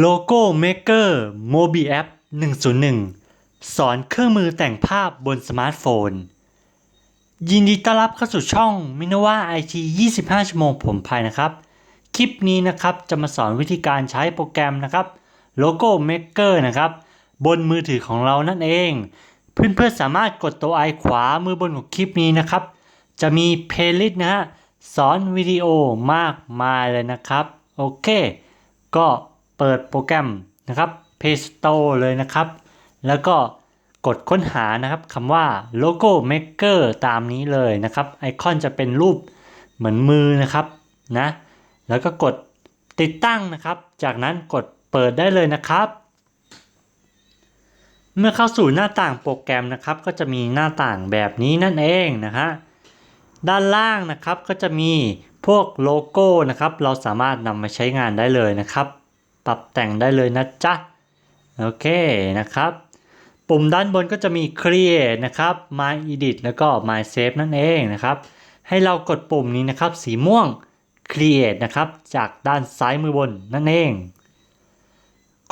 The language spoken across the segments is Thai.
โลโก้ Maker Mobi App 101 สอนเครื่องมือแต่งภาพบนสมาร์ทโฟน ยินดีต้อนรับเข้าสู่ช่องมินว่า IT 25 ชั่วโมงผมภายนะครับ คลิปนี้นะครับจะมาสอนวิธีการใช้โปรแกรมนะครับโลโก้ Maker นะครับ บนมือถือของเรานั่นเอง เพื่อนๆสามารถกดตัวไอขวามือบนของคลิปนี้นะครับ จะมีเพลย์ลิสต์นะฮะสอนวิดีโอมากมายเลยนะครับ โอเค ก็ เปิดโปรแกรมนะครับ Play Store เลยนะครับ แล้วก็กดค้นหานะครับคำว่า Logo Maker ตามนี้เลยนะครับ ไอคอนจะเป็นรูปเหมือนมือนะครับนะแล้วก็กดติดตั้งนะครับ จากนั้นกดเปิดได้เลยนะครับ เมื่อเข้าสู่หน้าต่างโปรแกรมนะครับ ก็จะมีหน้าต่างแบบนี้นั่นเองนะฮะด้านล่างนะครับก็จะมีพวกโลโก้นะครับ เราสามารถนำมาใช้งานได้เลยนะครับ ปรับแต่งได้เลยนะจ๊ะ โอเคนะครับ ปุ่มด้านบนก็จะมี Create นะครับ My Edit แล้วก็ My Save นั่นเองนะครับ ให้เรากดปุ่มนี้นะครับ สีม่วง Create นะครับ จากด้านซ้ายมือบนนั่นเอง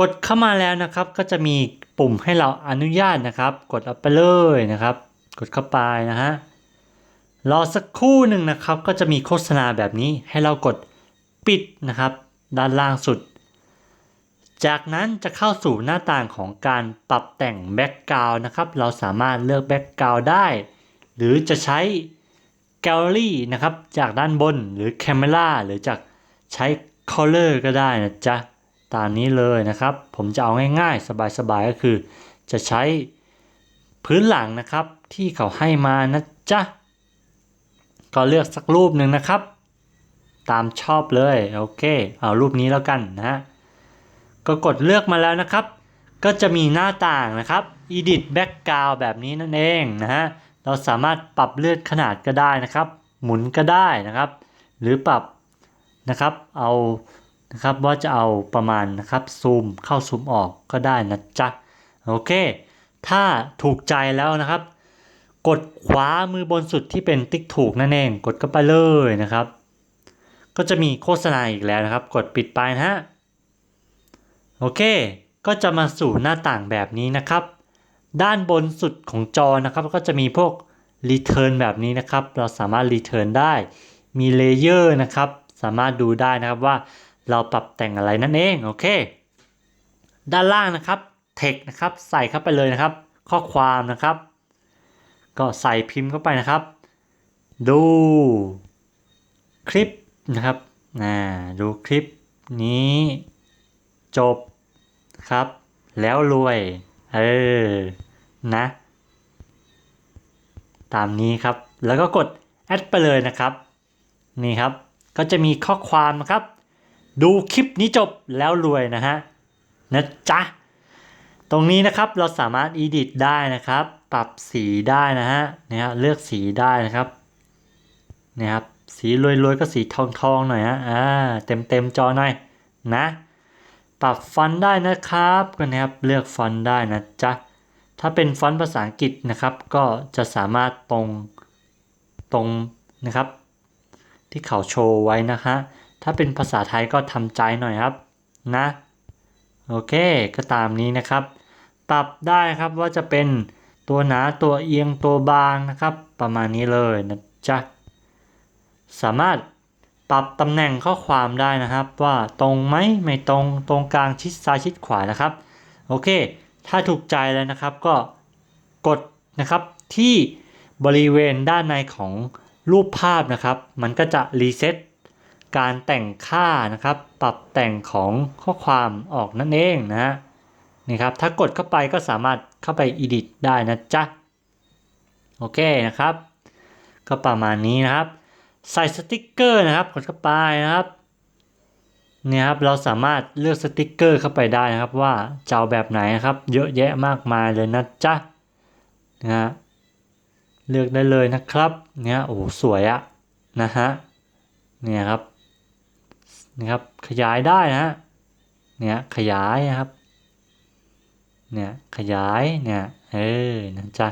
กดเข้ามาแล้วนะครับ ก็จะมีปุ่มให้เราอนุญาตนะครับ กดเอาไปเลยนะครับ กดเข้าไปนะฮะ รอสักครู่หนึ่งนะครับ ก็จะมีโฆษณาแบบนี้ให้เรากดปิดนะครับ ด้านล่างสุด จากนั้นจะเข้าสู่หน้าต่างของการปรับแต่งแบ็กกราวนะครับ เราสามารถเลือกแบ็กกราวได้ หรือจะใช้แกลเลอรี่นะครับ จากด้านบนหรือ Camera หรือจากใช้ Color ก็ได้นะจ๊ะ ตามนี้เลยนะครับ ผมจะเอาง่ายๆ สบายๆ ก็คือ จะใช้พื้นหลังนะครับที่เขาให้มานะจ๊ะ ก็เลือกสักรูปหนึ่งนะครับ ตามชอบเลย โอเค เอารูปนี้แล้วกันนะฮะ ก็กดเลือกมาแล้วนะครับ ก็จะมีหน้าต่างนะครับ Edit Background แบบนี้นั่นเองนะฮะ เราสามารถปรับเลือนขนาดก็ได้นะครับ หมุนก็ได้นะครับ หรือปรับนะครับ เอานะครับว่าจะเอาประมาณนะครับซูมเข้าซูมออกก็ได้นะจ๊ะ โอเค ถ้าถูกใจแล้วนะครับ กดขวามือบนสุดที่เป็นติ๊กถูกนั่นเอง กดเข้าไปเลยนะครับ ก็จะมีโฆษณาอีกแล้วนะครับ กดปิดไปนะฮะ โอเค ก็จะมาสู่หน้าต่างแบบนี้นะครับ ด้านบนสุดของจอนะครับก็จะมีพวก Return แบบนี้นะครับ เราสามารถ Return ได้ มีเลเยอร์นะครับ สามารถดูได้นะครับว่าเราปรับแต่งอะไรนั่นเอง โอเค ด้านล่างนะครับ Text นะครับ ใส่เข้าไปเลยนะครับ ข้อความนะครับ ก็ใส่พิมพ์เข้าไปนะครับ ดูคลิปนะครับนะดูคลิปนี้จบ ครับ แล้วรวย เออ นะ ตามนี้ครับ แล้วก็กดแอดไปเลยนะครับ นี่ครับ ก็จะมีข้อความนะครับ ดูคลิปนี้จบแล้วรวยนะฮะ นะจ๊ะ ตรงนี้นะครับเราสามารถ edit ได้นะครับ ปรับสีได้นะฮะนี่ฮะเลือกสีได้นะครับนี่ครับสีรวยๆก็สีทองๆหน่อยฮะอ่าเต็มเต็มๆจอหน่อยนะ ปรับฟอนต์ได้นะครับก็นะครับเลือกฟอนต์ได้นะจ๊ะถ้าเป็นฟอนต์ภาษาอังกฤษนะครับ ก็จะสามารถตรงตรงนะครับ ที่เขาโชว์ไว้นะฮะถ้าเป็นภาษาไทยก็ทำใจหน่อยครับนะโอเคก็ตามนี้นะครับ ปรับได้ครับว่าจะเป็นตัวหนาตัวเอียงตัวบางนะครับ ประมาณนี้เลยนะจ๊ะสามารถ ปรับตำแหน่งข้อความได้นะครับ ว่าตรงไหมไม่ตรงตรงกลางชิดซ้ายชิดขวานะครับ โอเค ถ้าถูกใจแล้วนะครับก็กดนะครับที่บริเวณด้านในของรูปภาพนะครับ มันก็จะรีเซ็ตการแต่งค่านะครับ ปรับแต่งของข้อความออกนั่นเองนะฮะนี่ครับ ถ้ากดเข้าไปก็สามารถเข้าไป edit ได้นะจ๊ะ โอเคนะครับ ก็ประมาณนี้นะครับ ใส่สติกเกอร์นะครับกดเข้าไปนะครับเนี่ยครับเราสามารถเลือกสติกเกอร์เข้าไปได้นะครับว่าจะเอาแบบไหนนะครับ เยอะแยะมากมายเลยนะจ๊ะนะฮะเลือกได้เลยนะครับ เนี่ยโอ้สวยอะนะฮะเนี่ยครับนะครับขยายได้นะฮะเนี่ยขยายนะครับเนี่ยขยายเนี่ยเออนะจ๊ะ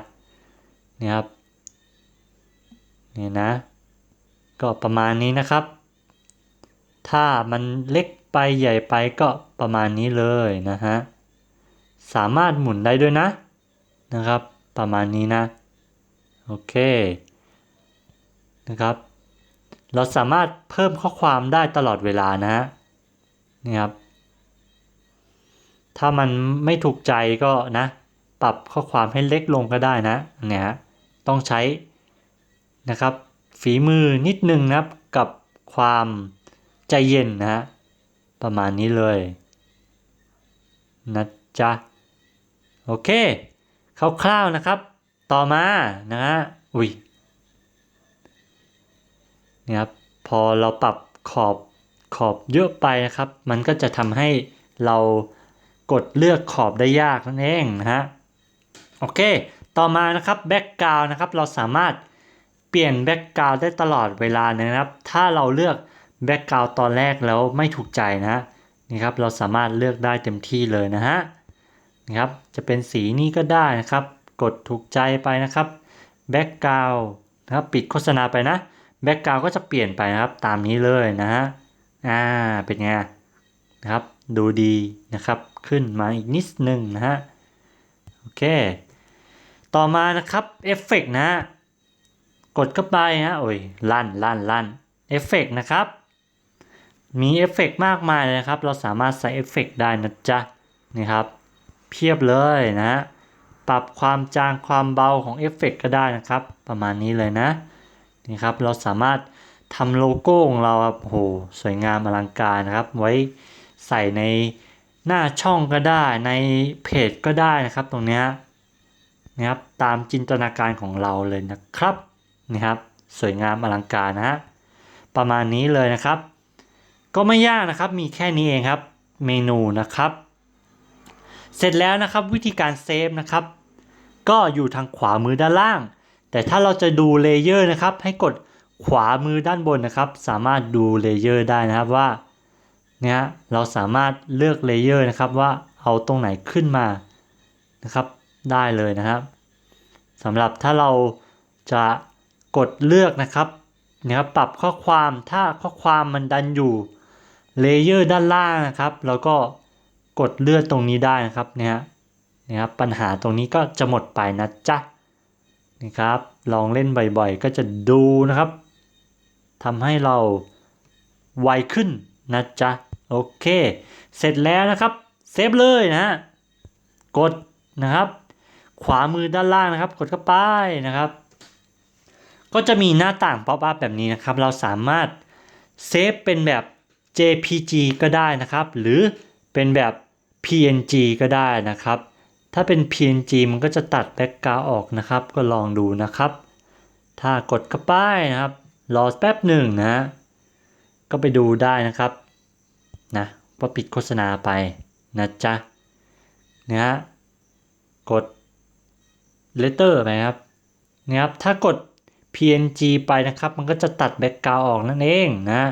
เนี่ยครับเนี่ยนะ ก็ประมาณนี้นะครับ ถ้ามันเล็กไปใหญ่ไปก็ประมาณนี้เลยนะฮะ สามารถหมุนได้ด้วยนะนะครับ ประมาณนี้นะ โอเคนะครับ เราสามารถเพิ่มข้อความได้ตลอดเวลานะฮะนี่ครับ ถ้ามันไม่ถูกใจก็นะ ปรับข้อความให้เล็กลงก็ได้นะเนี่ยฮะต้องใช้นะครับ ฝีมือนิดนึงนะครับกับความใจเย็นนะฮะประมาณนี้เลยนะจ๊ะโอเคคร่าวๆนะครับ ต่อมานะฮะอุ้ยนี่ครับพอเราปรับขอบขอบเยอะไปนะครับ มันก็จะทำให้เรากดเลือกขอบได้ยากนั่นเองนะฮะโอเค ต่อมานะครับแบ็กกราวนะครับเราสามารถ เปลี่ยนแบ็กกราวได้ตลอดเวลานะครับ ถ้าเราเลือกแบ็กกราวตอนแรกแล้วไม่ถูกใจนะนี่ครับเราสามารถเลือกได้เต็มที่เลยนะฮะนะครับจะเป็นสีนี้ก็ได้นะครับ กดถูกใจไปนะครับแบ็กกราวนะครับปิดโฆษณาไปนะแบ็กกราวก็จะเปลี่ยนไปนะครับตามนี้เลยนะฮะอ่าเป็นไงนะครับดูดีนะครับขึ้นมาอีกนิดนึงนะฮะโอเค ต่อมานะครับเอฟเฟกนะฮะ กดเข้าไปฮะโอ้ยลั่นลั่นลั่นเอฟเฟกนะครับ มีเอฟเฟกมากมายเลยนะครับ เราสามารถใส่เอฟเฟกได้นะจ๊ะนี่ครับ เพียบเลยนะ ปรับความจางความเบาของเอฟเฟกก็ได้นะครับ ประมาณนี้เลยนะนี่ครับเราสามารถทำโลโก้ของเราครับโอ้โหสวยงามอลังการนะครับ ไว้ใส่ในหน้าช่องก็ได้ในเพจก็ได้นะครับตรงเนี้ยนะครับตามจินตนาการของเราเลยนะครับ นี่ครับ สวยงามอลังการนะฮะประมาณนี้เลยนะครับ ก็ไม่ยากนะครับมีแค่นี้เองครับเมนูนะครับ เสร็จแล้วนะครับวิธีการเซฟนะครับ ก็อยู่ทางขวามือด้านล่าง แต่ถ้าเราจะดูเลเยอร์นะครับ ให้กดขวามือด้านบนนะครับ สามารถดูเลเยอร์ได้นะครับว่าเนี่ยเราสามารถเลือกเลเยอร์นะครับว่าเอาตรงไหนขึ้นมานะครับ ได้เลยนะครับสำหรับถ้าเราจะ กดเลือกนะครับนะครับปรับข้อความถ้าข้อความมันดันอยู่เลเยอร์ด้านล่างนะครับเราก็กดเลือกตรงนี้ได้นะครับเนี่ยนะครับปัญหาตรงนี้ก็จะหมดไปนะจ๊ะนะครับ ลองเล่นบ่อยๆ ก็จะดูนะครับทำให้เราไวขึ้นนะจ๊ะโอเค เสร็จแล้วนะครับเซฟเลยนะฮะกดนะครับ ขวามือด้านล่างนะครับ กดเข้าไปนะครับ ก็จะมีหน้าต่างป๊อปอัพแบบนี้นะครับ เราสามารถเซฟเป็นแบบ JPG ก็ได้นะครับ หรือเป็นแบบ PNG ก็ได้นะครับ ถ้าเป็น PNG มันก็จะตัดแบ็กกราวออกนะครับ ก็ลองดูนะครับ ถ้ากดเข้าไปนะครับ รอแป๊บหนึ่งนะ ก็ไปดูได้นะครับนะพอปิดโฆษณาไปนะจ๊ะนะฮะกด letter ไปครับนะครับ ถ้ากด PNG ไปนะครับ มันก็จะตัดแบ็กกราวออกนั่นเองนะ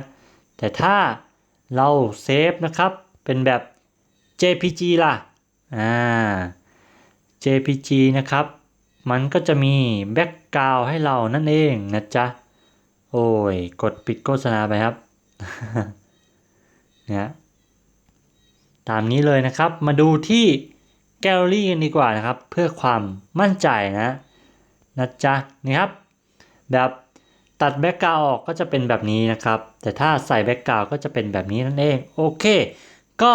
แต่ถ้าเราเซฟนะครับ เป็นแบบ JPG ล่ะ อ่า JPG นะครับ มันก็จะมีแบ็กกราวให้เรานั่นเองนะจ๊ะ โอ้ย กดปิดโฆษณาไปครับ เนี่ยตามนี้เลยนะครับ มาดูที่แกลเลอรี่กันดีกว่านะครับ เพื่อความมั่นใจนะนะจ๊ะ นี่ครับ แบบตัดแบ็กกราวออกก็จะเป็นแบบนี้นะครับ แต่ถ้าใส่แบ็กกราวก็จะเป็นแบบนี้นั่นเอง โอเค ก็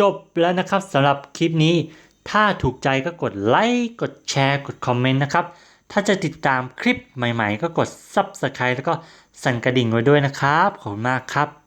จบแล้วนะครับสำหรับคลิปนี้ ถ้าถูกใจก็กดไลค์ กดแชร์ กดคอมเมนต์นะครับ ถ้าจะติดตามคลิปใหม่ๆ ก็กด Subscribe แล้วก็สั่นกระดิ่งไว้ด้วยนะครับ ขอบคุณมากครับ